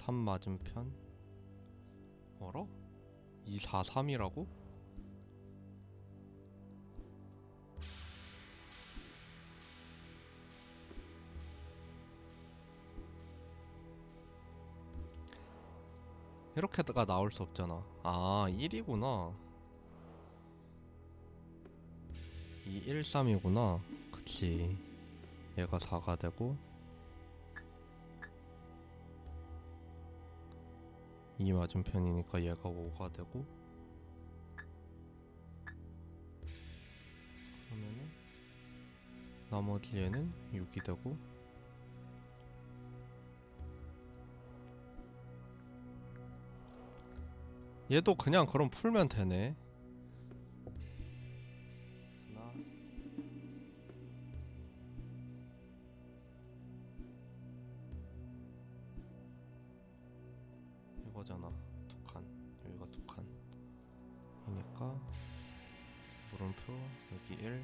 3 맞은편 어라? 2 4 3이라고? 이렇게가 나올 수 없잖아. 아, 1이구나. 2, 1, 3이구나. 그치. 얘가 4가 되고 2 맞은편이니까 얘가 5가 되고 그러면은 나머지 얘는 6이 되고 얘도 그냥 그럼 풀면 되네. 여기 1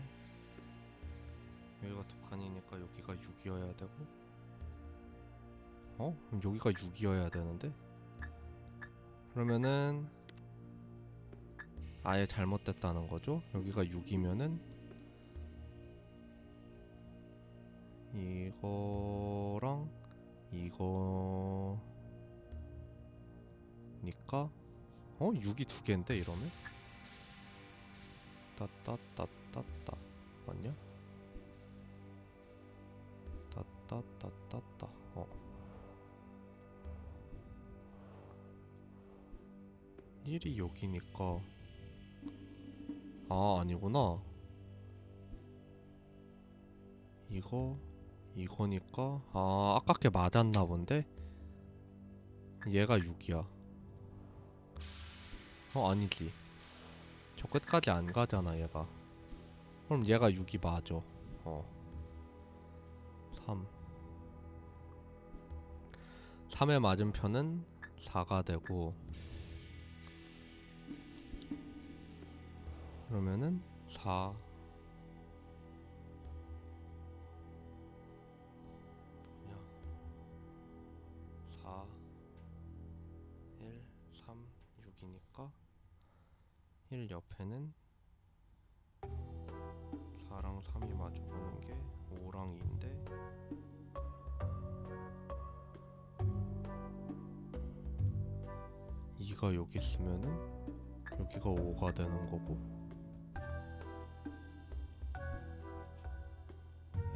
여기가 두 칸이니까 여기가 6이어야 되고 어? 그럼 여기가 6이어야 되는데? 그러면은 아예 잘못됐다는 거죠. 여기가 6이면은 이거랑 이거니까 어 6이 두 개인데 이러면 따따따따따. 맞냐? 따따따따따. 어. 1이 여기니까. 아 아니구나. 이거 이거니까? 아 아깝게 맞았나 본데? 얘가 6이야. 어 아니지 저 끝까지 안 가잖아 얘가. 그럼 얘가 6이 맞아. 어. 3 3의 맞은편은 4가 되고 그러면은 4 1 옆에는 4랑 3이 마주보는 게 5랑 2인데 이가 여기 있으면은 여기가 5가 되는 거고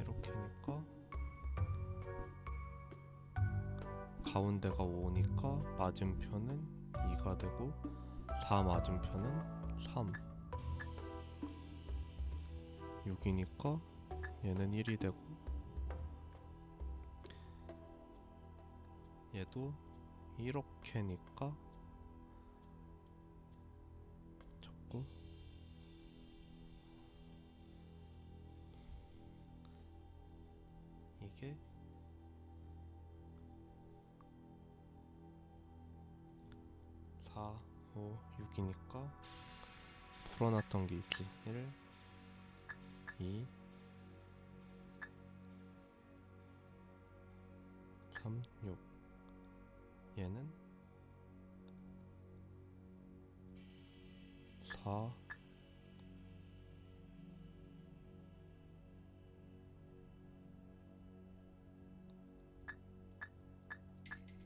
이렇게니까 가운데가 5니까 맞은편은 2가 되고 4 맞은편은 3 6이니까 얘는 1이 되고 얘도 이렇게니까 접고 이게 사, 오, 6이니까 풀어놨던 게 있지. 1, 2 3, 6 얘는 4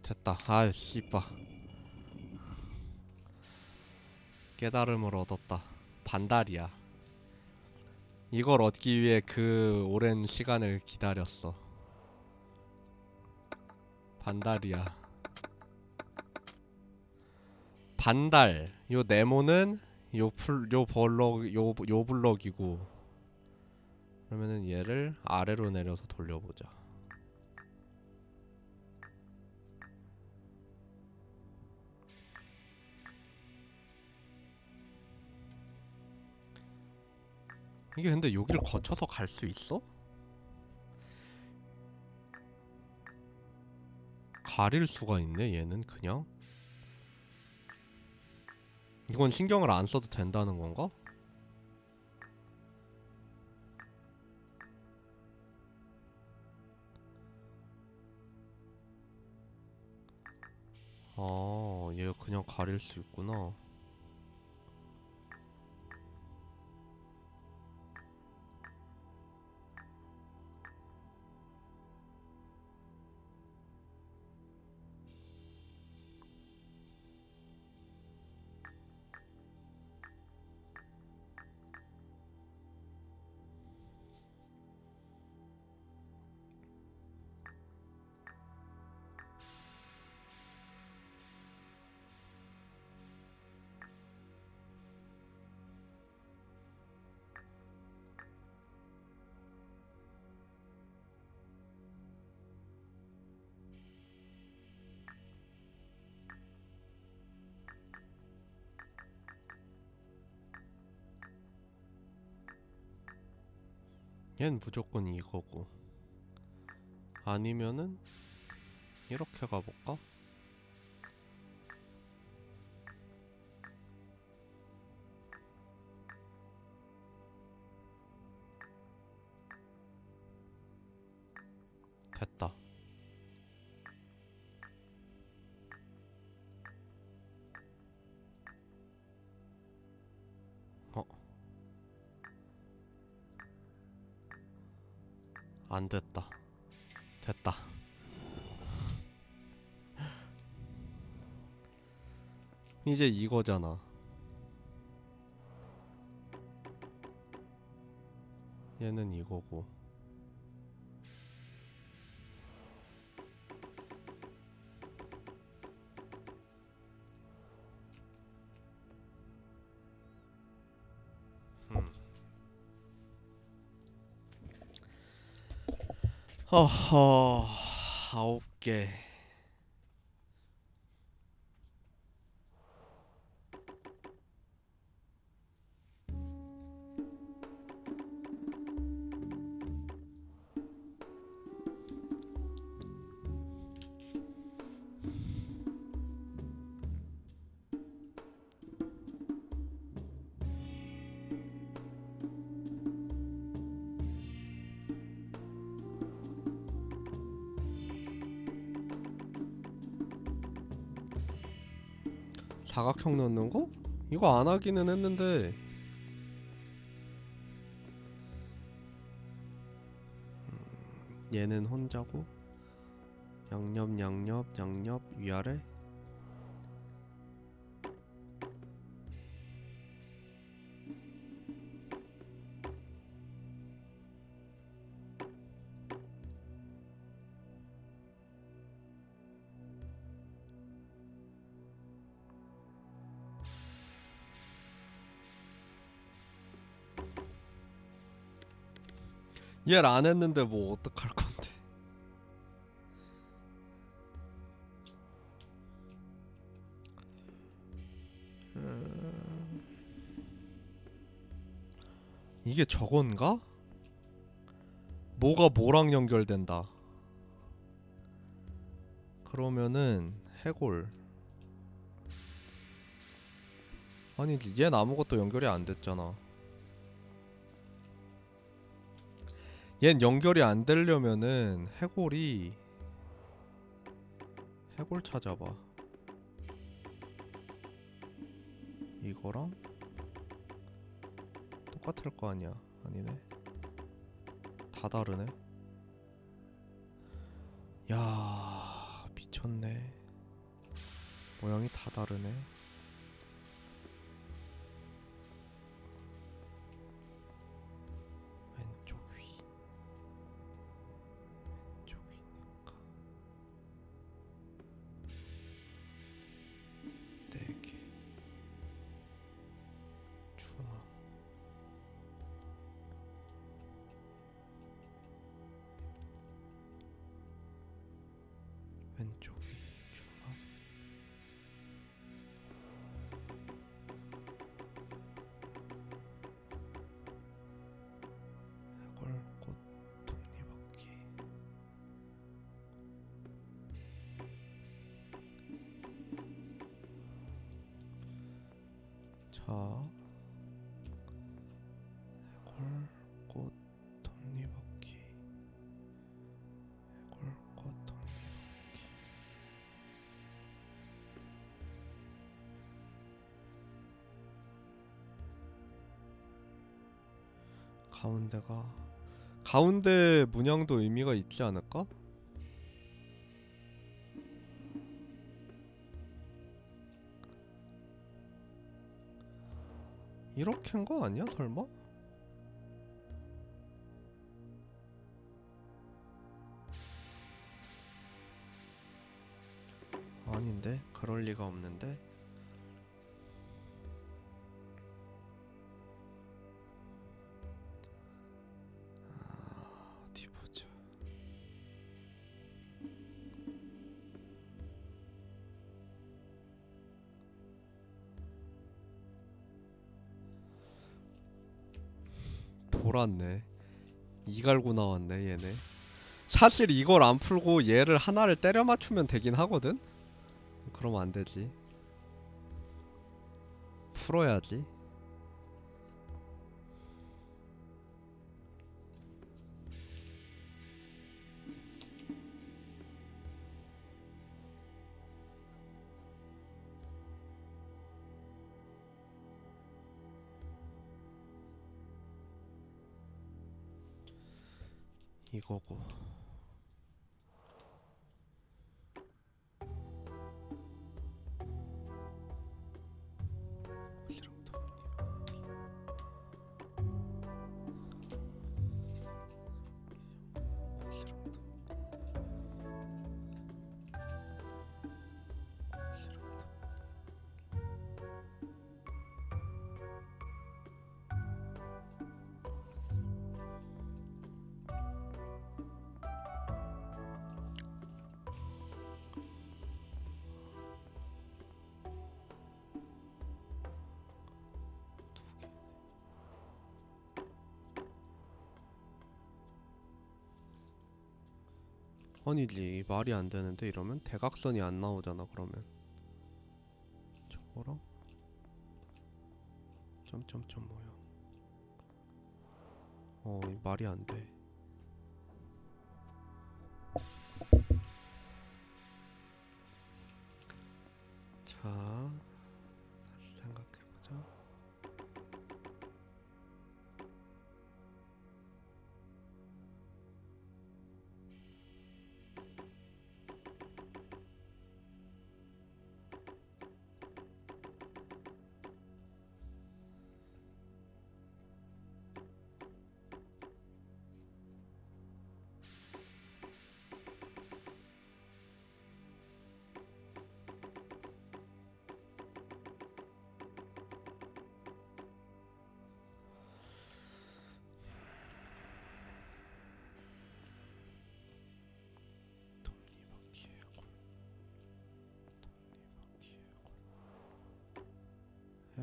됐다. 아유 씨바 깨달음을 얻었다 반달이야. 이걸 얻기 위해 그 오랜 시간을 기다렸어. 반달이야. 반달 요 네모는 요 풀 요 블럭 요, 요 블럭이고 그러면은 얘를 아래로 내려서 돌려보자 이게 근데 여기를 거쳐서 갈 수 있어? 가릴 수가 있네 얘는 그냥 이건 신경을 안 써도 된다는 건가? 아, 얘가 그냥 가릴 수 있구나. 얜 무조건 이거고. 아니면은 이렇게 가볼까? 안 됐다. 됐다. 이제 이거잖아. 얘는 이거고. 어허, 아홉 사각형 넣는 거? 이거 안 하기는 했는데. 음, 얘는 혼자고 양옆 양옆 양옆 위아래 얘를 안 했는데 뭐 어떡할 건데 음. 이게 저건가? 뭐가 뭐랑 연결된다 그러면은 해골 아니 얘는 아무것도 연결이 안 됐잖아 얜 연결이 안 되려면은 해골이 해골 찾아봐. 이거랑 똑같을 거 아니야. 아니네. 다 다르네. 야 미쳤네. 모양이 다 다르네 왼쪽이 중앙 해골꽃 톱니바퀴 자, 가운데가 가운데 문양도 의미가 있지 않을까? 이렇게인 거 아니야 설마? 아닌데 그럴 리가 없는데 돌았네. 이갈고 나왔네 얘네. 사실 이걸 안 풀고 얘를 하나를 때려 맞추면 되긴 하거든? 그러면 안 되지. 풀어야지 이거고 아니지. 말이 안 되는데 이러면 대각선이 안 나오잖아 그러면. 저거랑? 점점점 모양 어이 말이 안돼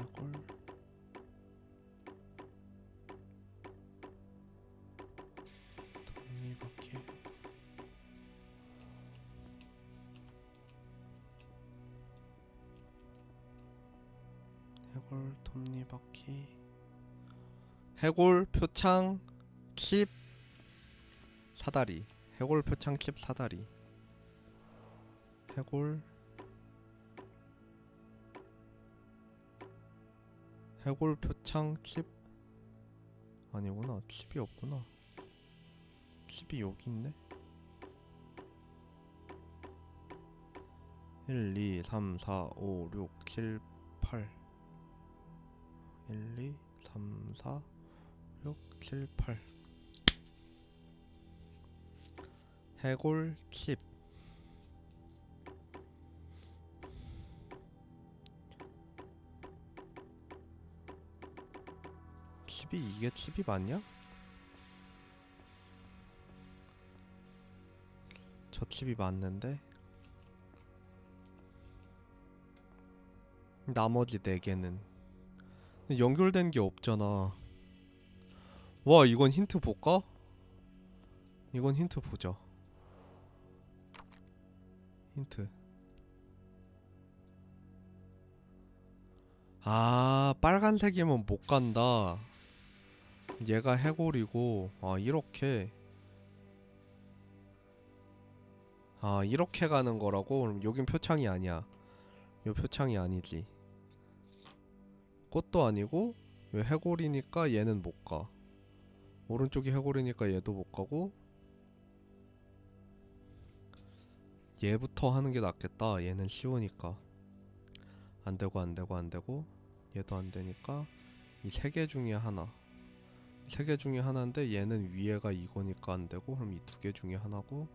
해골 톱니바퀴 해골 톱니바퀴 해골 표창 킵 사다리. 해골 표창 킵 사다리. 해골 해골 표창 킵? 아니구나. 킵이 없구나. 킵이 여기 있네? 1 2 3 4 5 6 7 8 1 2 3 4 6 7 8 해골 킵 칩이 이게 칩이 맞냐? 저 칩이 맞는데 나머지 네 개는 근데 연결된 게 없잖아. 와 이건 힌트 볼까? 이건 힌트 보자. 힌트. 아 빨간색이면 못 간다. 얘가 해골이고 아 이렇게 아 이렇게 가는 거라고? 그럼 여긴 표창이 아니야. 요 표창이 아니지. 꽃도 아니고 요 해골이니까 얘는 못 가. 오른쪽이 해골이니까 얘도 못 가고 얘부터 하는 게 낫겠다. 얘는 쉬우니까. 안 되고 안 되고 안 되고 얘도 안 되니까 이 세 개 중에 하나 세 개 중에 하나인데 얘는 위에가 이거니까 안 되고 그럼 이 두 개 중에 하나고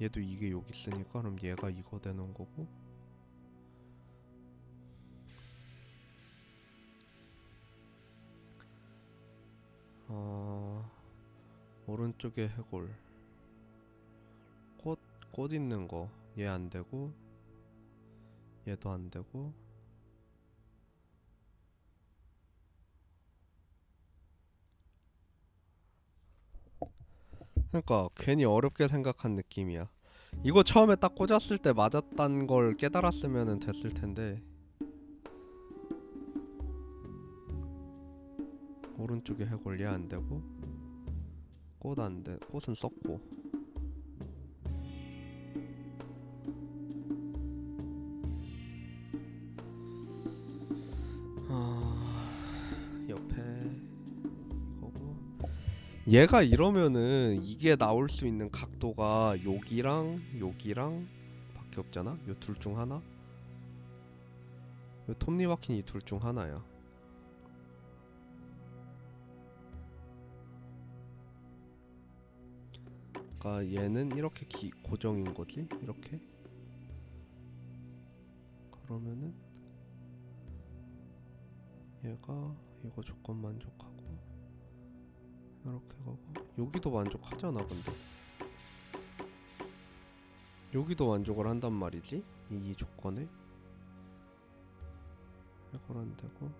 얘도 이게 여기 있으니까 그럼 얘가 이거 되는 거고. 어 오른쪽에 해골. 꽃, 꽃 있는 거. 얘 안 되고 얘도 안 되고 그러니까 괜히 어렵게 생각한 느낌이야. 이거 처음에 딱 꽂았을 때 맞았단 걸 깨달았으면 됐을 텐데 오른쪽에 해골 얘안 되고 꽃 안 돼. 꽃은 썼고 얘가 이러면은 이게 나올 수 있는 각도가 여기랑 여기랑 밖에 없잖아. 요 둘 중 하나. 요 톱니바퀴 이둘중 하나야. 그러니까 얘는 이렇게 기, 고정인 거지. 이렇게. 그러면은 얘가 이거 조건 만족하고 이렇게 가고. 여기도 만족하잖아 근데. 여기도 만족을 한단 말이지 이, 이 조건에? 이걸 안 되고.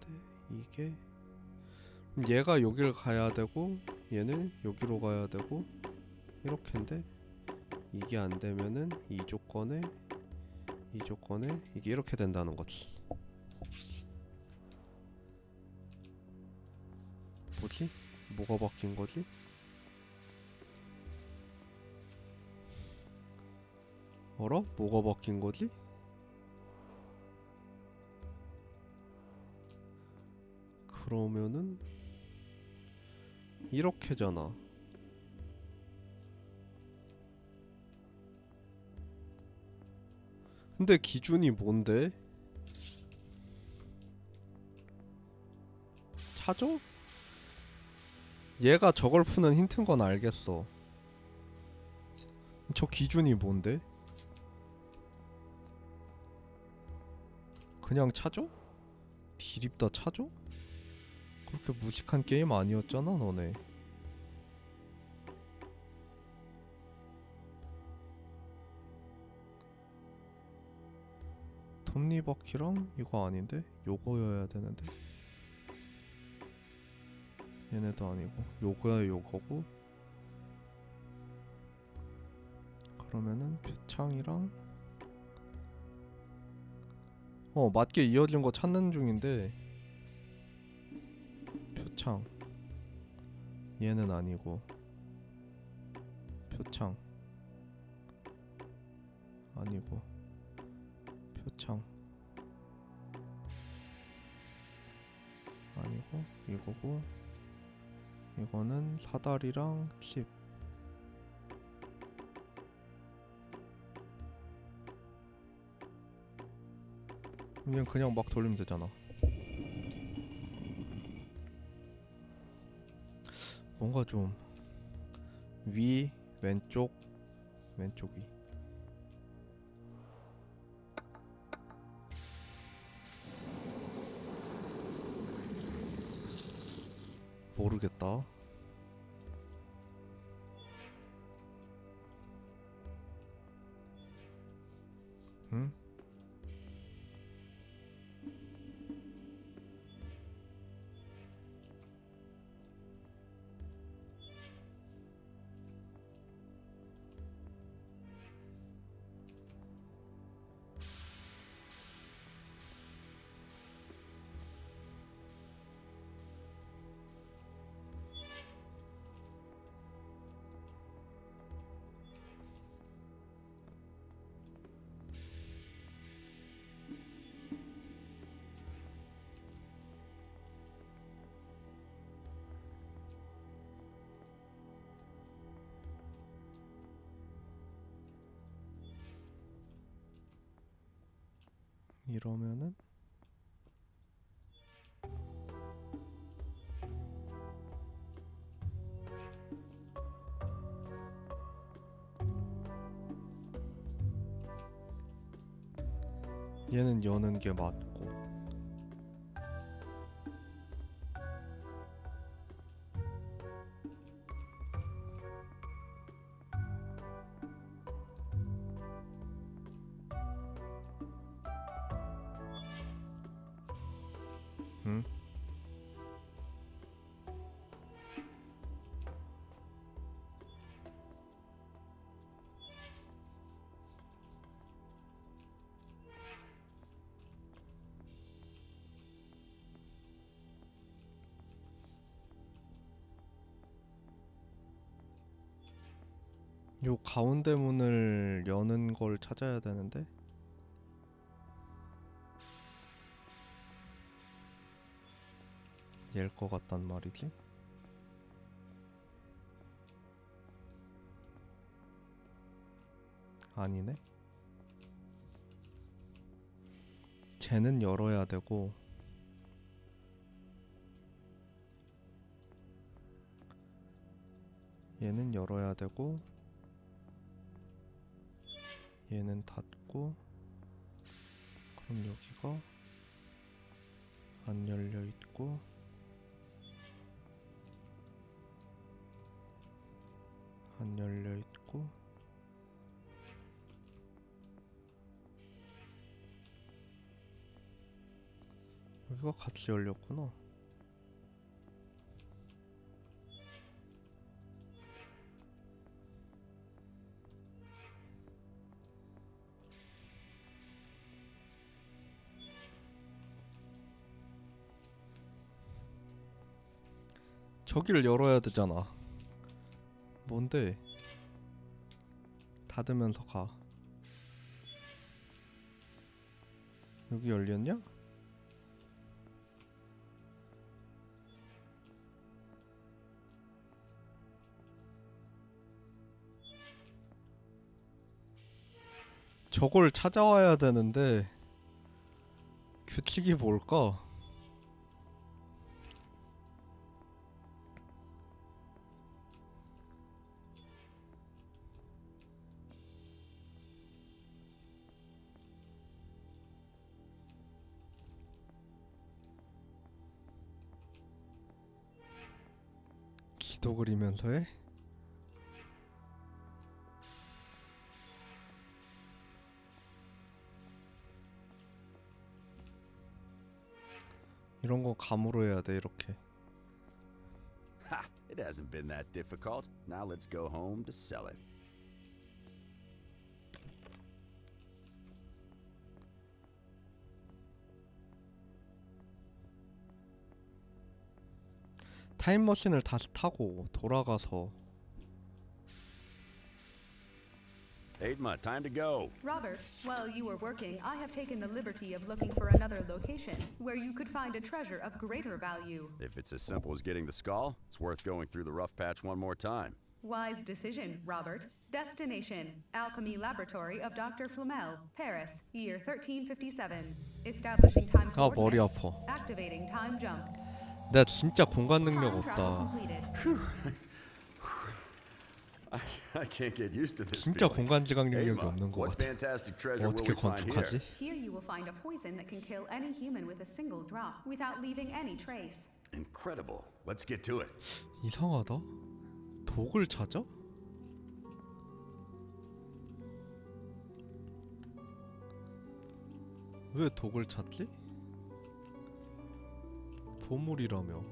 근데 이게 얘가 여기를 가야 되고 얘는 여기로 가야 되고 이렇게인데 이게 안 되면은 이 조건에 이 조건에 이게 이렇게 된다는 거지 뭐지? 뭐가 바뀐 거지? 어라? 뭐가 바뀐 거지? 그러면은 이렇게잖아. 근데 기준이 뭔데? 차죠? 얘가 저걸 푸는 힌트인 건 알겠어. 저 기준이 뭔데? 그냥 차죠? 디립다 차죠? 그렇게 무식한 게임 아니었잖아 너네. 톱니바퀴랑 이거 아닌데? 요거여야 되는데 얘네도 아니고 요거야 요거고. 그러면은 표창이랑 어 맞게 이어진 거 찾는 중인데 표창. 얘는 아니고 표창. 아니고 표창. 아니고 이거고 이거는 사다리랑 칩 그냥 그냥 막 돌리면 되잖아. 뭔가 좀 위 왼쪽 왼쪽 위 모르겠다 응? 이러면은? 얘는 여는 게 맞고 요 가운데 문을 여는 걸 찾아야 되는데? 얘일 것 같단 말이지? 아니네? 쟤는 열어야 되고 얘는 열어야 되고 얘는 닫고 그럼 여기가 안 열려 있고 안 열려 있고 여기가 같이 열렸구나. 저기를 열어야 되잖아. 뭔데? 닫으면서 가. 여기 열렸냐? 저걸 찾아와야 되는데 규칙이 뭘까? 기도 그리면서 해? 이런 거 감으로 해야 돼 이렇게 Ha! It hasn't been that difficult. Now let's go home to sell it. 타임머신을 다시 타고 돌아가서 Aidma, time to go. Robert, while you were working, I have taken the liberty of looking for another location where you could find a treasure of greater value. If it's as simple as getting the skull, it's worth going through the rough patch one more time. Wise decision, Robert. Destination Alchemy Laboratory of Dr. Flamel, Paris, year 1357. Establishing time 아 머리 coordinates. 아파 Activating time jump. 내가 진짜 공간 능력 없다 completed. I, I can't get used to this. 진짜. 공간 지각 능력이 없는 것 what 같아 will 어떻게? 건축하지? Here you will find a poison that can kill any human with a single drop without leaving any trace. Incredible. Let's get to it. 이상하다 독을 찾아? 왜 독을 찾지? 보물이라며.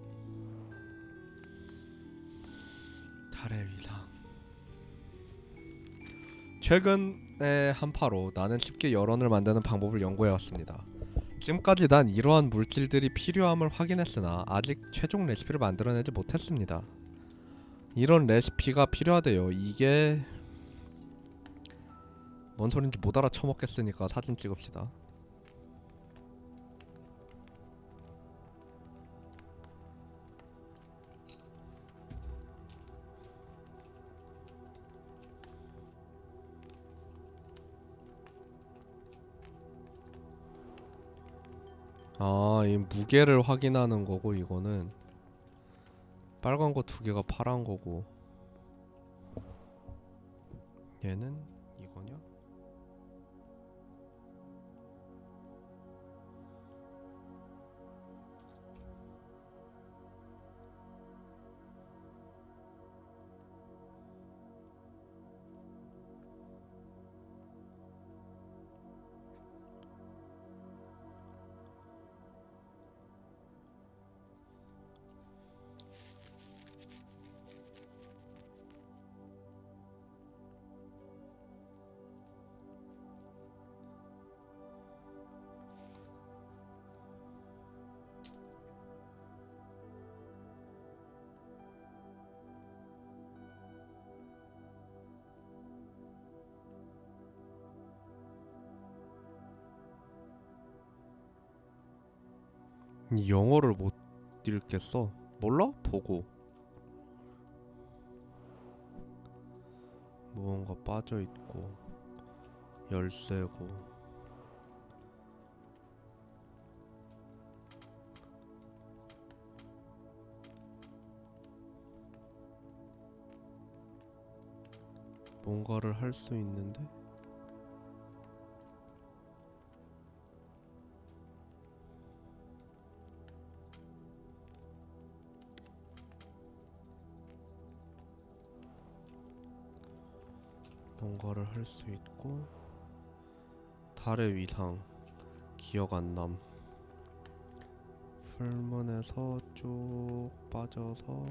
달의 위상. 최근의 한파로 나는 쉽게 열원을 만드는 방법을 연구해왔습니다. 지금까지 난 이러한 물질들이 필요함을 확인했으나 아직 최종 레시피를 만들어내지 못했습니다. 이런 레시피가 필요하대요. 이게 뭔 소린지 못 알아쳐먹겠으니까 사진 찍읍시다 이 무게를 확인하는 거고 이거는 빨간 거 두 개가 파란 거고 얘는 영어를 못 읽겠어. 몰라? 보고. 무언가 빠져 있고 열쇠고 뭔가를 할 수 있는데 뭔가를 할 수 있고 달의 위상 기억 안남. 풀문에서 쭉 빠져서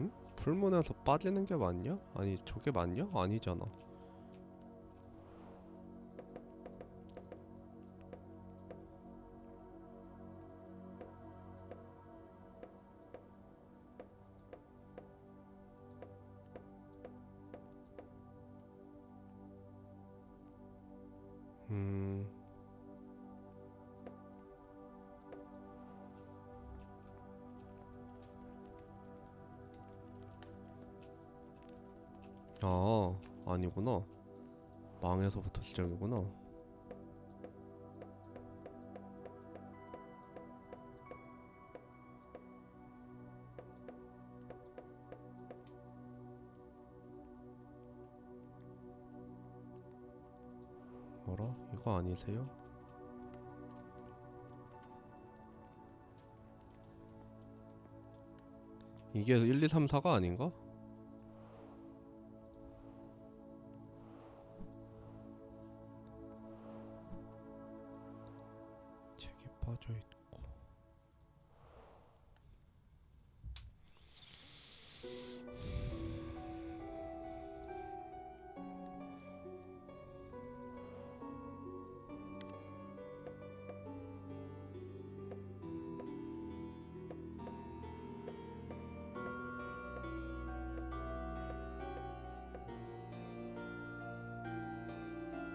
응? 풀문에서 빠지는 게 맞냐? 아니 저게 맞냐? 아니잖아 1월부터 시작이구나 뭐라? 이거 아니세요? 이게 1, 2, 3, 4가 아닌가?